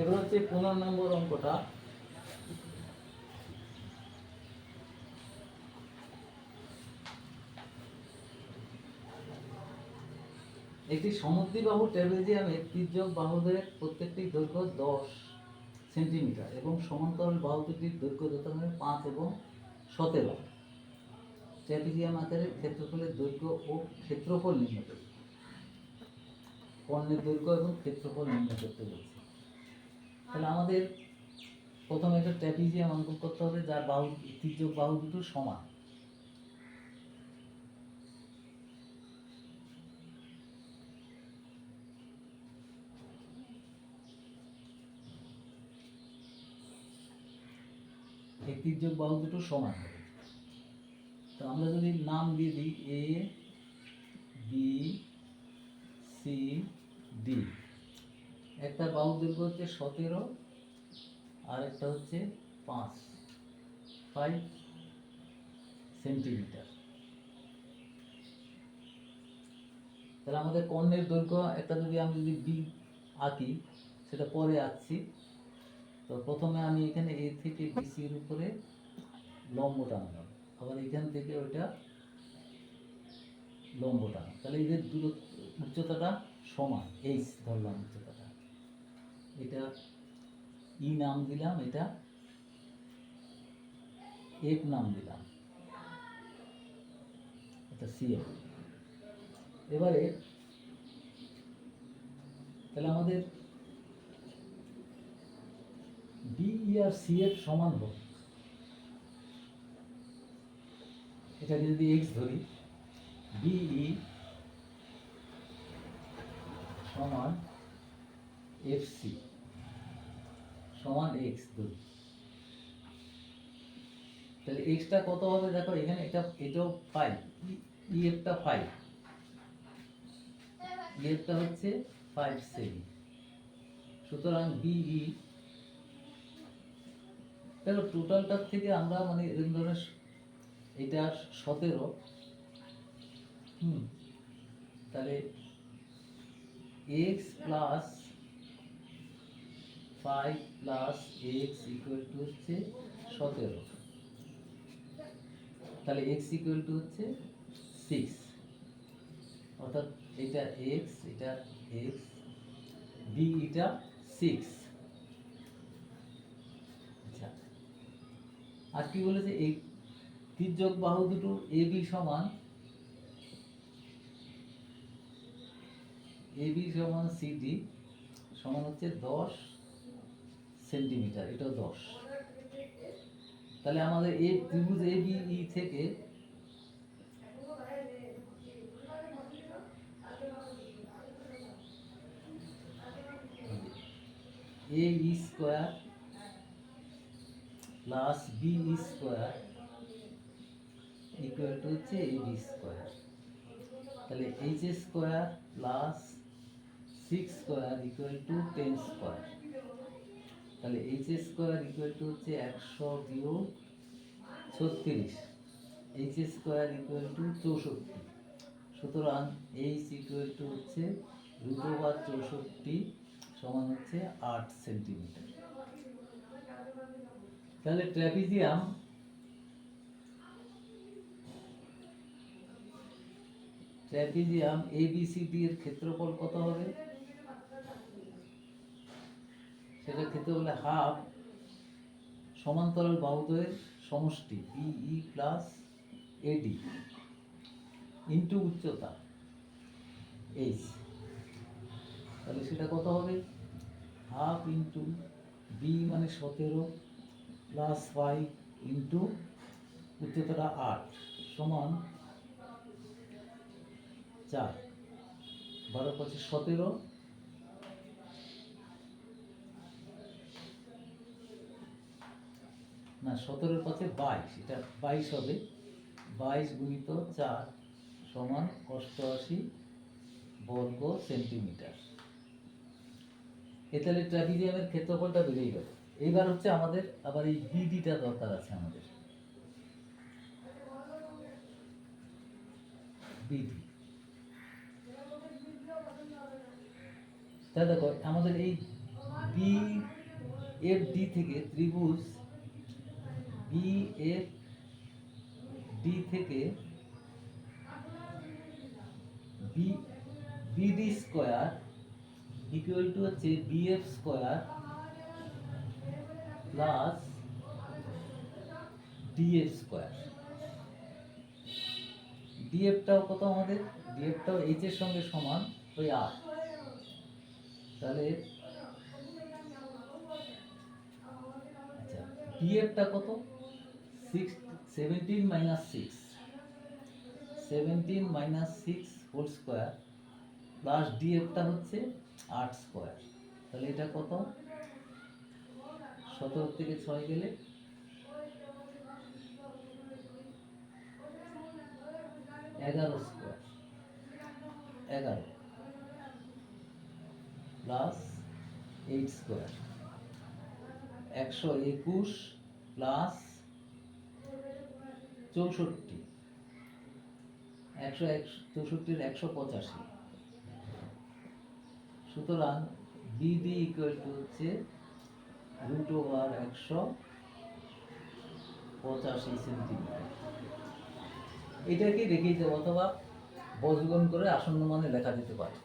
এবার হচ্ছে পনেরো নম্বর অঙ্কটা। একটি সমুদ্রিবাহু ট্র্যাপেজিয়ামের তির্যক বাহুদের প্রত্যেকটি দৈর্ঘ্য দশ সেন্টিমিটার এবং সমান্তরাল বাহু দুটির দৈর্ঘ্য যথাক্রমে পাঁচ এবং সতেরো। ট্র্যাপিজিয়াম আকারের ক্ষেত্রফলের দৈর্ঘ্য ও ক্ষেত্রফল নির্ণয় করবে কর্ণের দৈর্ঘ্য এবং ক্ষেত্রফল নির্ণয় করতে বলছে। তাহলে আমাদের প্রথমে একটা ট্র্যাপিজিয়াম অঙ্কন করতে হবে, যার বাহু তির্যক বাহু দুটো সমান। এই তির্যক বাহু দুটো সমান তো আমরা যদি নাম দিয়ে দিই এ বি সি ডি একটা বাহু দৈর্ঘ্য হচ্ছে সতেরো, আর একটা হচ্ছে পাঁচ ফাইভ সেন্টিমিটার তাহলে আমাদের কর্ণের দৈর্ঘ্য, একটা যদি আমি যদি বি আঁকি, সেটা পরে আঁকছি। তো প্রথমে আমি এখানে এ থেকে বিসির উপরে লম্ব টানলাম আবার এখান থেকে ওইটা লম্ব টানা তাহলে এদের দূরত্ব, উচ্চতাটা সমান এইচ ধরলাম উচ্চতাটা এটা ই নাম দিলাম, এটা এফ নাম দিলাম। এটা সি এফ এবারে তাহলে আমাদের ডিই আর সি এফ সমান হোক। এটাকে যদি এক্স ধরি বিই সমান এফ সি সমান এক্স ধরি তাহলে এক্সটা কত হবে? দেখো, এখানে এটা এটাও ফাইভ ই এফটা ফাইভ ই এফটা হচ্ছে ফাইভ সেমি সুতরাং বিই দেখো টোটালটার থেকে আমরা মানে এরকম ধরনের এটা সতেরো। হুম। তাহলে X plus five plus X equal to হচ্ছে সতেরো। তাহলে এক্স ইকুয়াল টু হচ্ছে সিক্স অর্থাৎ এটা এক্স এটা এক্স বি এটা সিক্স আচ্ছা আর কি বলেছে? এই তির্যক বাহু দুটো এ বি সমান এ বি সমান সিডি সমান হচ্ছে দশ সেন্টিমিটার, এটাও দশ। তাহলে আমাদের এ ত্রিভুজ এ বি ই থেকে A E square plus B E square equal to হচ্ছে এ বি স্কোয়ার তাহলে H square plus six square equal to ten square তাহলে এইচ স্কোয়ার ইকুয়াল টু হচ্ছে একশো বিয়োগ ছত্রিশ। এইচ স্কোয়ার ইকুয়াল টু চৌষট্টি। সুতরাং এইচ ইকুয়াল টু হচ্ছে রুট ওভার চৌষট্টি সমান হচ্ছে আট সেন্টিমিটার। তাহলে trapezium trapezium A B C D এর ক্ষেত্রফল কত হবে? সেটা খেতে হলে হাফ, সমান্তরাল বাহুদ্বয়ের সমষ্টি বিই প্লাস এডি ইন্টু উচ্চতা এইচ তাহলে সেটা কত হবে? হাফ ইন্টু বি মানে সতেরো প্লাস ফাইভ ইন্টু উচ্চতাটা আট সমান চার, বারো পঁচিশ সতেরো না, সতেরোর পাশে বাইশ, এটা বাইশ হবে। বাইশ গুণিত চার সমান অষ্টআশি বর্গ সেন্টিমিটার। এ তাহলে ট্রাপিজিয়ামের ক্ষেত্রফলটা বেড়েই গেল। এইবার হচ্ছে আমাদের আবার এই বিডিটা দরকার আছে আমাদের। দেখো, আমাদের এই বি এফ ডি থেকে ত্রিভুজ বি এফ ডি থেকে B BD square equal to হচ্ছে BF square plus DF square ডিএফটাও কত আমাদের? ডিএফটাও এইচ এর সঙ্গে সমান ওই আর তাহলে আচ্ছা ডিএফটা কত? Six seventeen minus six seventeen minus six whole square plus ডিএফটা হচ্ছে আট স্কোয়ার তাহলে এটা কত? সতেরো থেকে ছয় গেলে এগারো স্কোয়ার এগারো প্লাস এইট স্কোয়ার একশো একুশ প্লাস চৌষট্টি। একশো একশো চৌষট্টির একশো পঁচাশি। সুতরাং বিডি ইকুয়াল টু হচ্ছে রুট ওভার একশো পঁচাশি সেন্টিমিটার এটাকে রেখে দিতে অথবা বজ্রগণ করে আসন্ন মানে লেখা যেতে পারে।